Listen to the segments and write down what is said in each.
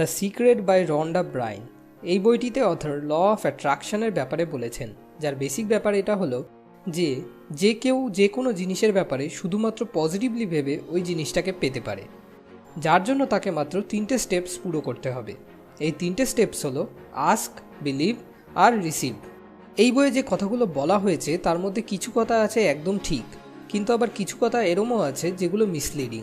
The secret by Rhonda Byrne এই বইটিতে author law of অ্যাট্রাকশনের ব্যাপারে বলেছেন, যার বেসিক ব্যাপার এটা হলো যে যে কেউ যে কোনো জিনিসের ব্যাপারে শুধুমাত্র পজিটিভলি ভেবে ওই জিনিসটাকে পেতে পারে। যার জন্য তাকে মাত্র তিনটে স্টেপস পুরো করতে হবে। এই তিনটে স্টেপস হলো আস্ক, বিলিভ আর রিসিভ। এই বইয়ে যে কথাগুলো বলা হয়েছে, তার মধ্যে কিছু কথা আছে একদম ঠিক, কিন্তু আবার কিছু কথা এরমও আছে যেগুলো মিসলিডিং।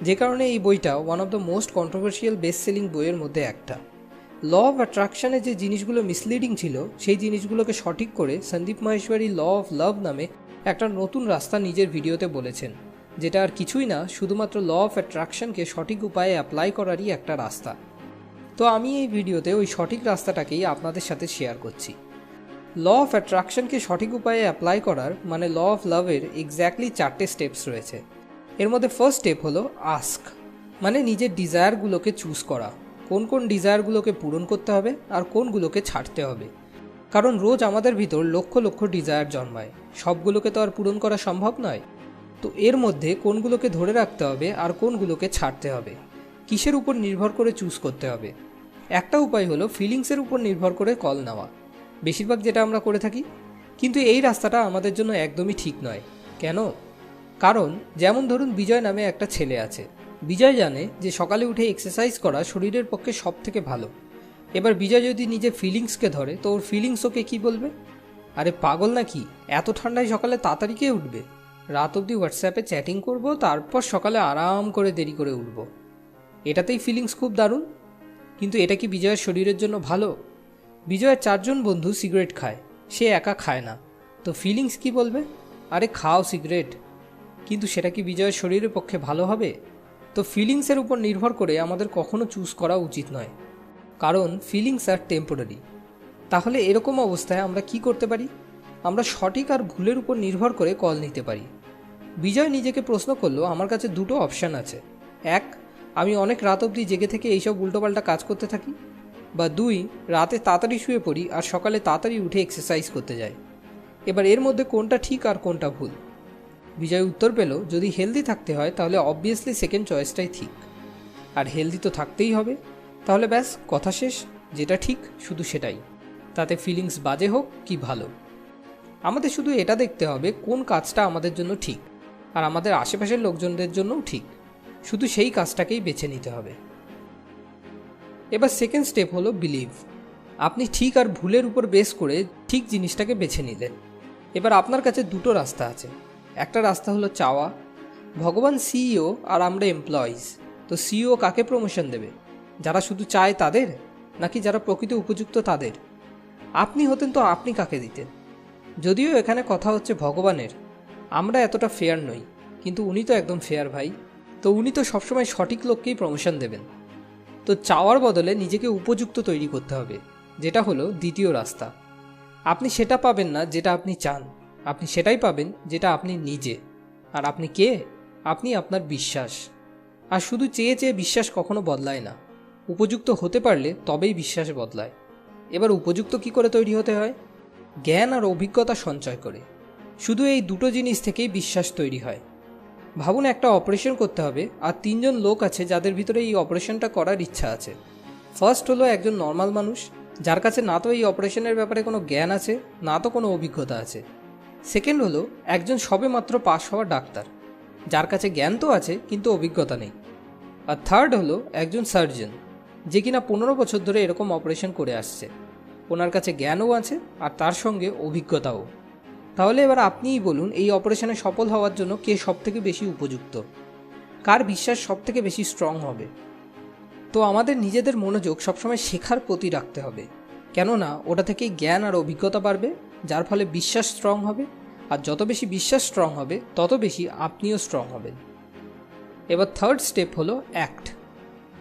যে কারণে এই বইটা one of the most controversial best selling বইয়ের মধ্যে একটা। ল অফ অ্যাট্রাকশনে যে জিনিসগুলো মিসলিডিং ছিল, সেই জিনিসগুলোকে সঠিক করে Sandeep Maheshwari law of love নামে একটা নতুন রাস্তা নিজের ভিডিওতে বলেছেন, যেটা আর কিছুই না, শুধুমাত্র ল অফ অ্যাট্রাকশনকে সঠিক উপায়ে অ্যাপ্লাই করারই একটা রাস্তা। তো আমি এই ভিডিওতে ওই সঠিক রাস্তাটাকেই আপনাদের সাথে শেয়ার করছি। ল অফ অ্যাট্রাকশনকে সঠিক উপায়ে অ্যাপ্লাই করার মানে ল অফ লাভের এক্স্যাক্টলি চারটে স্টেপস রয়েছে। এর মধ্যে ফার্স্ট স্টেপ হলো আস্ক মানে নিজের ডিজায়ারগুলোকে চুজ করা। কোন কোন ডিজায়ারগুলোকে পূরণ করতে হবে আর কোনগুলোকে ছাড়তে হবে। কারণ রোজ আমাদের ভিতর লক্ষ লক্ষ ডিজায়ার জন্মায়। সবগুলোকে তো আর পূরণ করা সম্ভব নয়। তো এর মধ্যে কোনগুলোকে ধরে রাখতে হবে আর কোনগুলোকে ছাড়তে হবে। কিসের উপর নির্ভর করে চুজ করতে হবে। একটা উপায় হলো ফিলিংসের উপর নির্ভর করে কল নেওয়া। বেশিরভাগ যেটা আমরা করে থাকি। কিন্তু এই রাস্তাটা আমাদের জন্য একদমই ঠিক নয়। কেন? কারণ, যেমন ধরুন বিজয় নামে একটা ছেলে আছে। বিজয় জানে যে সকালে উঠে এক্সারসাইজ করা শরীরের পক্ষে সব থেকে ভালো। এবার বিজয় যদি নিজের ফিলিংসকে ধরে, তো ওর ফিলিংস ওকে কী বলবে? আরে পাগল নাকি? এত ঠান্ডায় সকালে তাড়াতাড়ি কে উঠবে? রাত অবধি হোয়াটসঅ্যাপে চ্যাটিং করব, তারপর সকালে আরাম করে দেরি করে উঠব। এটাতেই ফিলিংস খুব দারুণ। কিন্তু এটা কি বিজয়ের শরীরের জন্য ভালো? বিজয়ের চারজন বন্ধু সিগারেট খায়। সে একা খায় না। তো ফিলিংস কি বলবে? আরে খাও সিগারেট কিন্তু সেটা কি বিজয়ের শরীরের পক্ষে ভালো হবে? তো ফিলিংসের উপর নির্ভর করে আমাদের কখনো চুজ করা উচিত নয়। কারণ ফিলিংস আর টেম্পোরারি তাহলে এরকম অবস্থায় আমরা কি করতে পারি? আমরা সঠিক আর ভুলের উপর নির্ভর করে কল নিতে পারি। বিজয় নিজেকে প্রশ্ন করল, আমার কাছে দুটো অপশান আছে। এক, আমি অনেক রাত অবধি জেগে থেকে এইসব উল্টোপাল্টা কাজ করতে থাকি। বা দুই, রাতে তাড়াতাড়ি শুয়ে পড়ি আর সকালে তাড়াতাড়ি উঠে এক্সারসাইজ করতে যাই। এবার এর মধ্যে কোনটা ঠিক আর কোনটা ভুল? বিজয় উত্তর পেল, যদি হেলদি থাকতে হয়, তাহলে অবভিয়াসলি সেকেন্ড চয়েসটাই ঠিক। আর হেলদি তো থাকতেই হবে। তাহলে ব্যাস, কথা শেষ। যেটা ঠিক, শুধু সেটাই। তাতে ফিলিংস বাজে হোক কি ভালো। আমাদের শুধু এটা দেখতে হবে, কোন কাজটা আমাদের জন্য ঠিক। আর আমাদের আশেপাশের লোকজনদের জন্যও ঠিক। শুধু সেই কাজটাকেই বেছে নিতে হবে। এবার সেকেন্ড স্টেপ হলো বিলিভ আপনি ঠিক আর ভুলের উপর বেস করে ঠিক জিনিসটাকে বেছে নিলেন। এবার আপনার কাছে দুটো রাস্তা আছে। একটা রাস্তা হলো চাওয়া। ভগবান সিইও আর আমরা এমপ্লয়িজ তো সিইও কাকে প্রমোশন দেবে? যারা শুধু চায় তাদের? নাকি যারা প্রকৃত উপযুক্ত তাদের? আপনি হতেন তো আপনি কাকে দিতেন? যদিও এখানে কথা হচ্ছে ভগবানের। আমরা এতটা ফেয়ার নই। কিন্তু উনি তো একদম ফেয়ার ভাই। তো উনি তো সবসময় সঠিক লোককেই প্রমোশন দেবেন। তো চাওয়ার বদলে নিজেকে উপযুক্ত তৈরি করতে হবে। যেটা হলো দ্বিতীয় রাস্তা। আপনি সেটা পাবেন না যেটা আপনি চান। আপনি সেটাই পাবেন যেটা আপনি নিজে। আর আপনি কে? আপনি আপনার বিশ্বাস। আর শুধু চেয়ে চেয়ে বিশ্বাস কখনো বদলায় না। উপযুক্ত হতে পারলে তবেই বিশ্বাস বদলায়। এবার উপযুক্ত কি করে তৈরি হতে হয়? জ্ঞান আর অভিজ্ঞতা সঞ্চয় করে। শুধু এই দুটো জিনিস থেকেই বিশ্বাস তৈরি হয়। ভাবুন একটা অপারেশন করতে হবে, আর তিনজন লোক আছে যাদের ভিতরে এই অপারেশনটা করার ইচ্ছা আছে। ফার্স্ট হলো একজন নর্মাল মানুষ, যার কাছে না তো এই অপারেশনের ব্যাপারে কোনো জ্ঞান আছে, না তো কোনো অভিজ্ঞতা আছে। সেকেন্ড হলো, একজন সবে মাত্র পাশ হওয়া ডাক্তার। যার কাছে জ্ঞান তো আছে, কিন্তু অভিজ্ঞতা নেই। আর থার্ড হলো, একজন সার্জন, যে কিনা পনেরো বছর ধরে এরকম অপারেশন করে আসছে। ওনার কাছে জ্ঞানও আছে, আর তার সঙ্গে অভিজ্ঞতাও। তাহলে এবার আপনিই বলুন, এই অপারেশনে সফল হওয়ার জন্য কে সব থেকে বেশি উপযুক্ত? কার বিশ্বাস সব থেকে বেশি স্ট্রং হবে? তো আমাদের নিজেদের মনোযোগ সবসময় শেখার প্রতি রাখতে হবে। কেননা, ওটা থেকেই জ্ঞান আর অভিজ্ঞতা বাড়বে যার ফলে বিশ্বাস স্ট্রং হবে। আর যত বেশি বিশ্বাস স্ট্রং হবে, তত বেশি আপনিও স্ট্রং হবেন। এবার থার্ড স্টেপ হলো অ্যাক্ট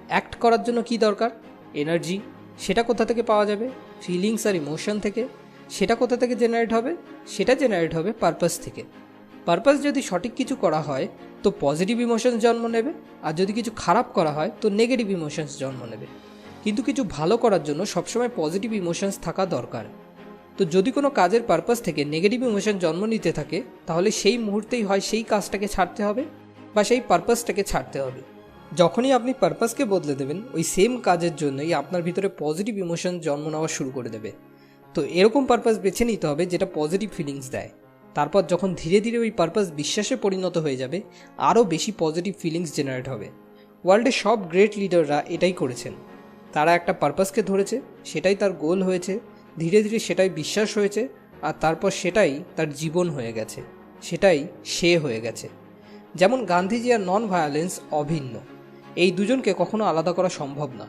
অ্যাক্ট করার জন্য কি দরকার? এনার্জি সেটা কোথা থেকে পাওয়া যাবে? ফিলিংস আর ইমোশন থেকে। সেটা কোথা থেকে জেনারেট হবে? সেটা জেনারেট হবে পারপাস থেকে। পারপাস যদি সঠিক কিছু করা হয়, তো পজিটিভ ইমোশনস জন্ম নেবে। আর যদি কিছু খারাপ করা হয়, তো নেগেটিভ ইমোশনস জন্ম নেবে। কিন্তু কিছু ভালো করার জন্য সবসময় পজিটিভ ইমোশনস থাকা দরকার। তো যদি কোনো কাজের পারপাস থেকে নেগেটিভ ইমোশন জন্ম নিতে থাকে, তাহলে সেই মুহূর্তেই হয় সেই কাজটাকে ছাড়তে হবে বা সেই পারপাসটাকে ছাড়তে হবে। যখনই আপনি পারপাসকে বদলে দেবেন, ওই সেম কাজের জন্যই আপনার ভিতরে পজিটিভ ইমোশন জন্ম নেওয়া শুরু করে দেবে। তো এরকম পারপাস বেছে নিতে হবে যেটা পজিটিভ ফিলিংস দেয়। তারপর যখন ধীরে ধীরে ওই পারপাস বিশ্বাসে পরিণত হয়ে যাবে, আরও বেশি পজিটিভ ফিলিংস জেনারেট হবে। ওয়ার্ল্ডে সব গ্রেট লিডাররা এটাই করেছেন। তারা একটা পারপাসকে ধরেছে, সেটাই তার গোল হয়েছে। ধীরে ধীরে সেটাই বিশ্বাস হয়েছে আর তারপর সেটাই তার জীবন হয়ে গেছে। সেটাই সে হয়ে গেছে। যেমন গান্ধীজি আর নন ভায়োলেন্স অভিন্ন। এই দুজনকে কখনো আলাদা করা সম্ভব না।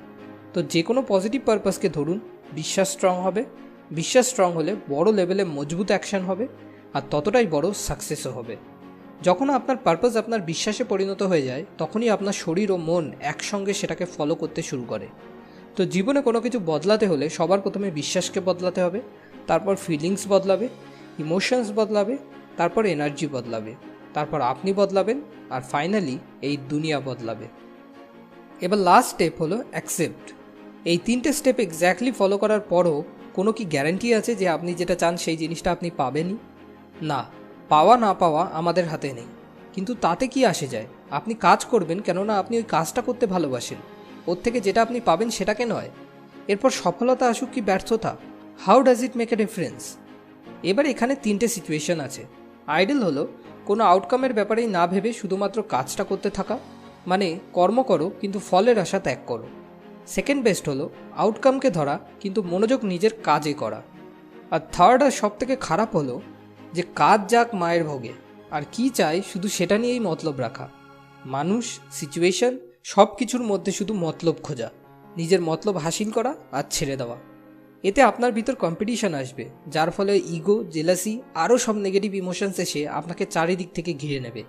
তো যে কোনো পজিটিভ পারপাসকে ধরুন, বিশ্বাস স্ট্রং হবে। বিশ্বাস স্ট্রং হলে বড় লেভেলে মজবুত অ্যাকশন হবে আর ততটাই বড় সাকসেসও হবে। যখন আপনার পারপাস আপনার বিশ্বাসে পরিণত হয়ে যায়, তখনই আপনার শরীর ও মন একসঙ্গে সেটাকে ফলো করতে শুরু করে। তো জীবনে কোনো কিছু বদলাতে হলে সবার প্রথমে বিশ্বাসকে বদলাতে হবে, তারপর ফিলিংস বদলাবে ইমোশনস বদলাবে, তারপর এনার্জি বদলাবে, তারপর আপনি বদলাবেন আর ফাইনালি এই দুনিয়া বদলাবে। এবার লাস্ট স্টেপ হলো অ্যাকসেপ্ট এই তিনটে স্টেপ এক্স্যাক্টলি ফলো করার পরও কোনো কি গ্যারান্টি আছে যে আপনি যেটা চান সেই জিনিসটা আপনি পাবেনই? না, পাওয়া না পাওয়া আমাদের হাতে নেই। কিন্তু তাতে কি আসে যায়? আপনি কাজ করবেন কেননা আপনি ওই কাজটা করতে ভালোবাসেন। ওর থেকে যেটা আপনি পাবেন সেটাকে নয়। এরপর সফলতা আসুক কি ব্যর্থতা? How does it make a difference এবার এখানে তিনটে সিচুয়েশন আছে। আইডল হলো, কোনো আউটকামের ব্যাপারেই না ভেবে শুধুমাত্র কাজটা করতে থাকা। মানে কর্ম করো, কিন্তু ফলের আশা ত্যাগ করো। সেকেন্ড বেস্ট হলো আউটকামকে ধরা, কিন্তু মনোযোগ নিজের কাজে করা। আর থার্ড আর সব থেকে খারাপ হলো, যে কাজ যাক মায়ের ভোগে, আর কি চাই শুধু সেটা নিয়েই মতলব রাখা। মানুষ সিচুয়েশন সব কিছুর মধ্যে শুধু মতলব খোঁজা, নিজের মতলব হাসিল করা আর ছেড়ে দেওয়া। এতে আপনার ভিতর কম্পিটিশন আসবে, যার ফলে ইগো জেলাসি আরও সব নেগেটিভ ইমোশনস এসে আপনাকে চারিদিক থেকে ঘিরে নেবে।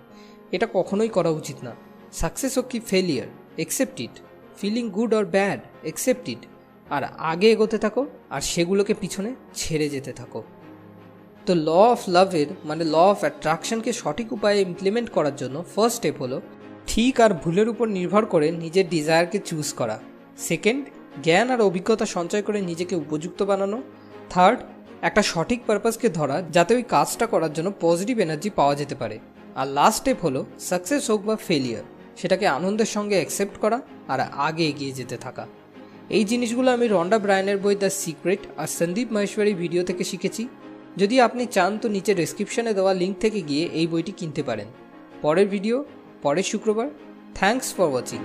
এটা কখনোই করা উচিত না। সাকসেস হোক কি failure accept it feeling good or bad accept it আর আগে এগোতে থাকো, আর সেগুলোকে পিছনে ছেড়ে যেতে থাকো। তো ল অফ লাভের মানে ল অফ অ্যাট্রাকশনকে সঠিক উপায়ে ইমপ্লিমেন্ট করার জন্য ফার্স্ট স্টেপ হলো ঠিক আর ভুলের উপর নির্ভর করে নিজের ডিজায়ারকে চুজ করা। সেকেন্ড জ্ঞান আর অভিজ্ঞতা সঞ্চয় করে নিজেকে উপযুক্ত বানানো। থার্ড একটা সঠিক পারপাসকে ধরা, যাতে ওই কাজটা করার জন্য পজিটিভ এনার্জি পাওয়া যেতে পারে। আর লাস্ট স্টেপ হলো সাকসেস হোক বা ফেলিয়ার সেটাকে আনন্দের সঙ্গে অ্যাকসেপ্ট করা আর আগে এগিয়ে যেতে থাকা। এই জিনিসগুলো আমি রন্ডা ব্রায়নের বই দ্য সিক্রেট আর সন্দীপ মহেশ্বরী ভিডিও থেকে শিখেছি। যদি আপনি চান তো নিচে ডেসক্রিপশনে দেওয়া লিঙ্ক থেকে গিয়ে এই বইটি কিনতে পারেন। পরের ভিডিও পরের শুক্রবার। Thanks for watching